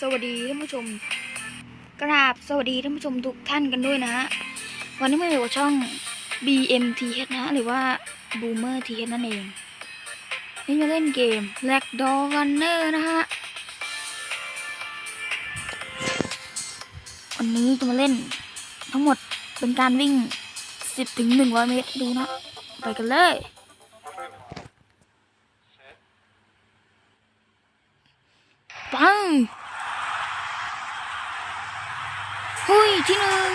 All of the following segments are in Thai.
สวัสดีท่านผู้ชม กราบสวัสดีท่านผู้ชมทุกท่านกันด้วยนะฮะ วันนี้มาอยู่กับช่อง BMTH นะฮะ หรือว่า Boomer TH นั่นเอง นี่มาเล่นเกม l a c k Door Runner นะฮะ วันนี้จะมาเล่นทั้งหมดเป็นการวิ่ง 10ถึง100 เมตรดูนะ ไปกันเลย ปัง หุยที่หนึ่ง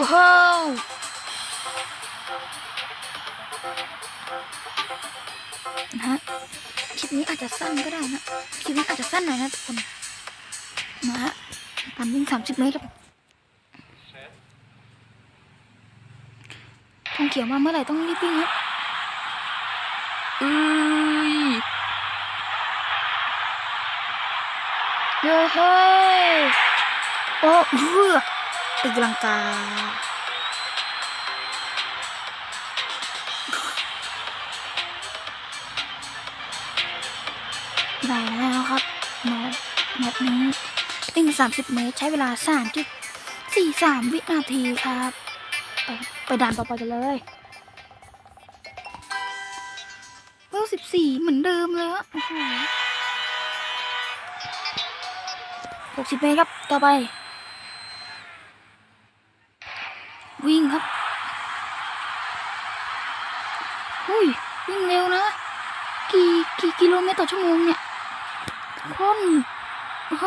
ว้าวนะฮะคลิปนี้อาจจะสั้นก็ได้นะ คลิปนี้อาจจะสั้นหน่อยนะทุกคนนะฮะการวิ่งสามสิบเมตรครับทองเขียวมาเมื่อไหร่ต้องรีบวิ่งครับ เย้เฮ้ยโอ้เฮือตีลังกาได้แล้วครับแมปแมปนี้วิ่ง30 เมตร ใช้เวลา3.43 วินาทีครับ ไปไปด่านต่อไปกันเลยเวล14 เหมือนเดิมเลยอะ โอ้โหกสิบเมตรครับ ต่อไป วิ่งครับหุยวิ่งเร็วนะ กี่กี่กิโลเมตรต่อชั่วโมงเนี่ยคนโอ้โห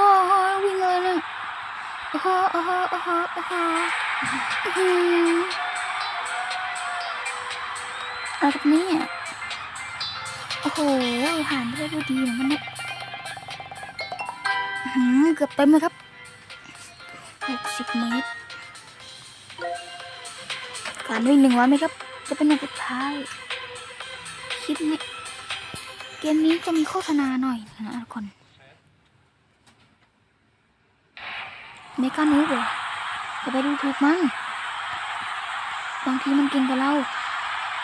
วิ่งเลยเนี่ยโอ้โหโอ้โหโอ้โหโอ้โหอื้ออะไรแบบนี้อะโอ้โหผ่านไปได้ดีเหมือนกันเนี่ย เกือบเต็มเลยครับ60เมตรการวิ่งหนึ่งร้อยเมตรครับ จะเป็นอันสุดท้ายคลิปนี้เกมนี้จะมีโฆษณาหน่อยนะทุกคนเมกานูบเหรอจะไปดูถูกมั้งบางทีมันเก่งกว่าเรา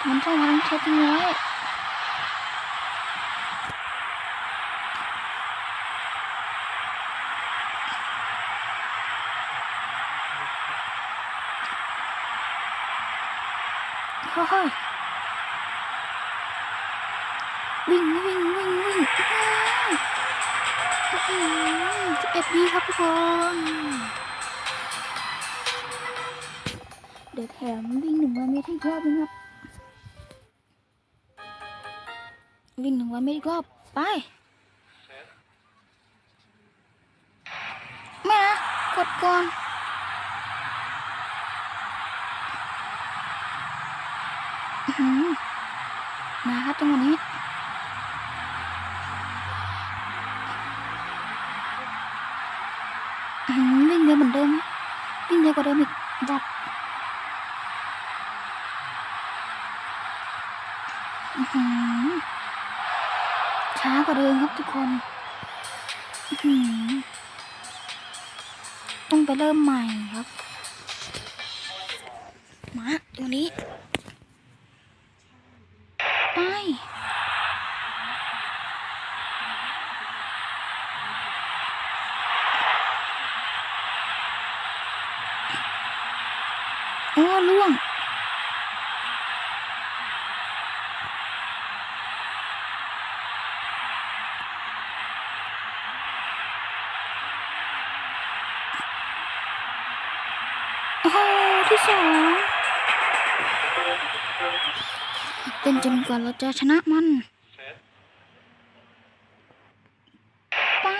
มันต้องมาทั้งเช็ดทิ้งไว้ เฮ้ยวิ่งวิ่งวิ่งวิ่งสิบเอ็ดวิครับทุกคนเดี๋ยวแถมวิ่งหนึ่งร้อยเมตรให้รอบนึงครับ วิ่งหนึ่งร้อยเมตรรอบไปไม่นะกดก่อน วะนี้อื้อหือวิ่งเร็วเหมือนเดิมวิ่งเร็วกว่าเดิมอีกดับช้ากว่าเดิมครับทุกคนต้องไปเริ่มใหม่ครับ มาตัวนี้ โอ้ล่วง โอ้โหที่สองเป็นจนกว่าเราจะชนะมัน ไป อื้อหื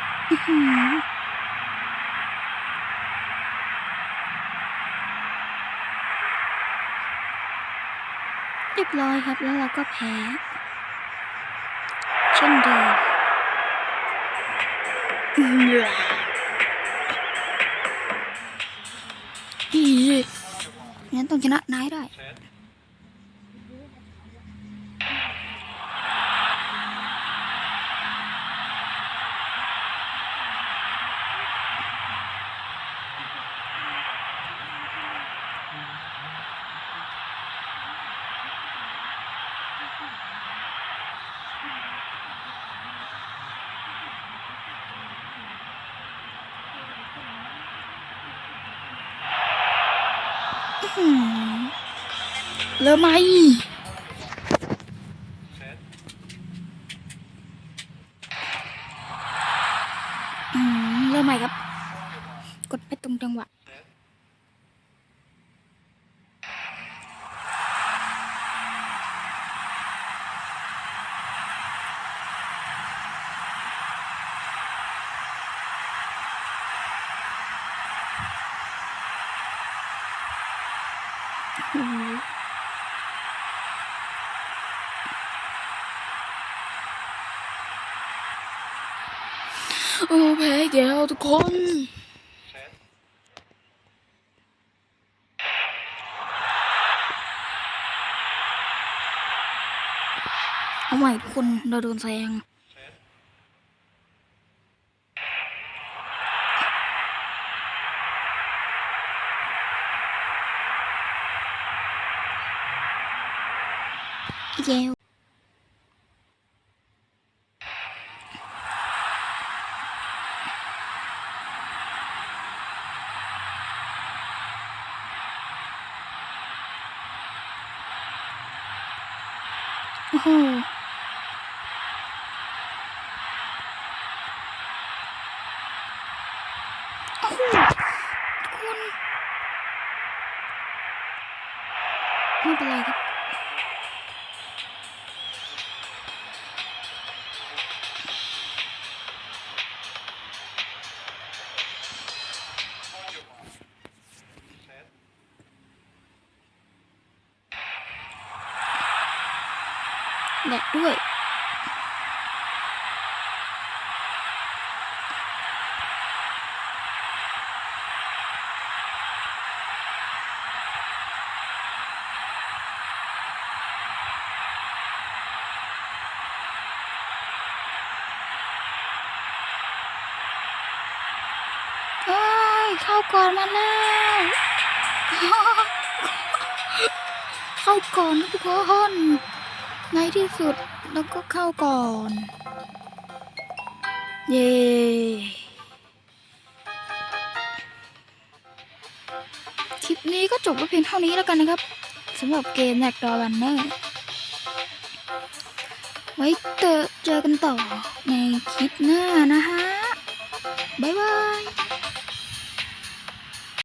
อ เรียบร้อยครับแล้วเราก็แพ้เช่นเดิมงั้นต้องชนะนายได้ เริ่มไหมอืมเริ่มใหม่ครับ กดไปตรงจังหวะ โอ้แพ้อีกแล้วทุกคนเอาใหม่ทุกคนเราโดนแซง อีกแล้วโอ้โหโอ้โหทุกคนไม่เป็นไรครับ แดกด้วย เฮ้ย เข้าก่อนมาแล้ว เข้าก่อนนะทุกคน ในที่สุดแล้วก็เข้าก่อน เย้คลิปนี้ก็จบไว้เพียงเท่านี้แล้วกันนะครับสำหรับเกมแนกดอรันเนอร์ไว้เจอเจอกันต่อในคลิปหน้านะฮะ บ๊ายบาย